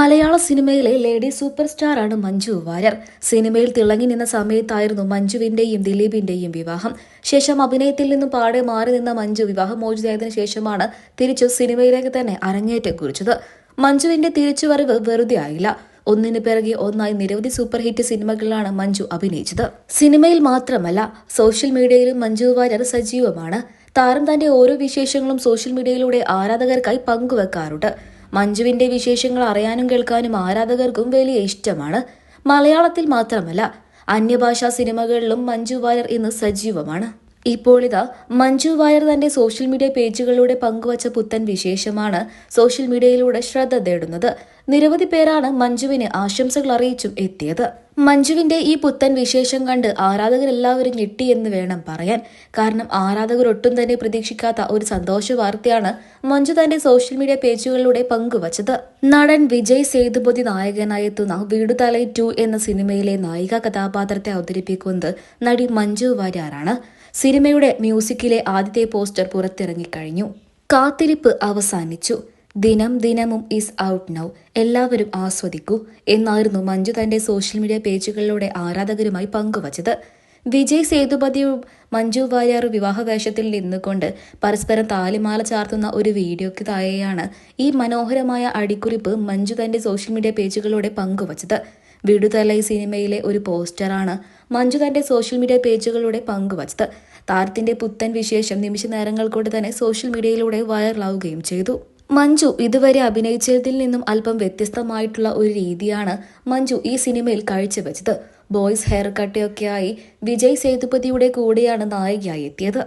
മലയാള സിനിമയിലെ lady super സ്റ്റാറാണ് മഞ്ജു വാര്യർ. സിനിമയിൽ തിളങ്ങി നിന്ന സമയത്തായിരുന്നു മഞ്ജുവിന്റെയും ദിലീപിന്റെയും വിവാഹം. ശേഷം അഭിനയത്തിൽ നിന്നും പാടെ മാറി നിന്ന മഞ്ജു വിവാഹമോചിതയായതിനു ശേഷമാണ് തിരിച്ചു സിനിമയിലേക്ക് തന്നെ അരങ്ങേറ്റം കുറിച്ചത്. മഞ്ജുവിന്റെ തിരിച്ചുവരവ് വെറുതെ ആയില്ല. ഒന്നിന് പിറകെ ഒന്നായി നിരവധി സൂപ്പർ ഹിറ്റ് സിനിമകളിലാണ് മഞ്ജു അഭിനയിച്ചത്. സിനിമയിൽ മാത്രമല്ല സോഷ്യൽ മീഡിയയിലും മഞ്ജു വാര്യർ സജീവമാണ്. താരം തന്റെ ഓരോ വിശേഷങ്ങളും സോഷ്യൽ മീഡിയയിലൂടെ ആരാധകർക്കായി പങ്കുവെക്കാറുണ്ട്. മഞ്ജുവിന്റെ വിശേഷങ്ങൾ അറിയാനും കേൾക്കാനും ആരാധകർക്കും വലിയ ഇഷ്ടമാണ്. മലയാളത്തിൽ മാത്രമല്ല അന്യഭാഷാ സിനിമകളിലും മഞ്ജു വാര്യർ ഇന്ന് സജീവമാണ്. ഇപ്പോൾ ഇതാ മഞ്ജു വാര്യർ തന്റെ സോഷ്യൽ മീഡിയ പേജുകളിലൂടെ പങ്കുവച്ച പുത്തൻ വിശേഷമാണ് സോഷ്യൽ മീഡിയയിലൂടെ ശ്രദ്ധ നേടുന്നത്. നിരവധി പേരാണ് മഞ്ജുവിന് ആശംസകൾ അറിയിച്ചും എത്തിയത്. മഞ്ജുവിന്റെ ഈ പുത്തൻ വിശേഷം കണ്ട് ആരാധകരെല്ലാവരും ഞെട്ടി എന്ന് വേണം പറയാൻ. കാരണം ആരാധകർ ഒട്ടും തന്നെ പ്രതീക്ഷിക്കാത്ത ഒരു സന്തോഷ വാർത്തയാണ് മഞ്ജു തന്റെ സോഷ്യൽ മീഡിയ പേജുകളിലൂടെ പങ്കുവച്ചത്. നടൻ വിജയ് സേതുപതി നായകനായി എത്തുന്ന വീടുതലൈ ടു എന്ന സിനിമയിലെ നായിക കഥാപാത്രത്തെ അവതരിപ്പിക്കുന്നത് നടി മഞ്ജു വാര്യാറാണ് സിനിമയുടെ മ്യൂസിക്കിലെ ആദ്യത്തെ പോസ്റ്റർ പുറത്തിറങ്ങിക്കഴിഞ്ഞു. കാത്തിരിപ്പ് അവസാനിച്ചു. ദിനം ദിനമും ഇസ് ഔട്ട് നൗ എല്ലാവരും ആസ്വദിക്കൂ. എന്നായിരുന്നു മഞ്ജു തന്റെ സോഷ്യൽ മീഡിയ പേജുകളിലൂടെ ആരാധകരുമായി പങ്കുവച്ചത്. വിജയ് സേതുപതിയും മഞ്ജു വാര്യർ വിവാഹവേഷത്തിൽ നിന്നുകൊണ്ട് പരസ്പരം താലിമാല ചാർത്തുന്ന ഒരു വീഡിയോയ്ക്ക് താഴെയാണ് ഈ മനോഹരമായ അടിക്കുറിപ്പ് മഞ്ജു തന്റെ സോഷ്യൽ മീഡിയ പേജുകളിലൂടെ പങ്കുവച്ചത്. വിടുതലൈ സിനിമയിലെ ഒരു പോസ്റ്ററാണ് മഞ്ജു തന്റെ സോഷ്യൽ മീഡിയ പേജുകളിലൂടെ പങ്കുവച്ചത്. താരത്തിന്റെ പുത്തൻ വിശേഷം നിമിഷ നേരങ്ങൾ കൊണ്ട് തന്നെ സോഷ്യൽ മീഡിയയിലൂടെ വൈറലാവുകയും ചെയ്തു. മഞ്ജു ഇതുവരെ അഭിനയിച്ചതിൽ നിന്നും അല്പം വ്യത്യസ്തമായിട്ടുള്ള ഒരു രീതിയാണ് മഞ്ജു ഈ സിനിമയിൽ കാഴ്ചവെച്ചത്. ബോയ്സ് ഹെയർ കട്ടൊക്കെയായി വിജയ് സേതുപതിയുടെ കൂടെയാണ് നായികയായി എത്തിയത്.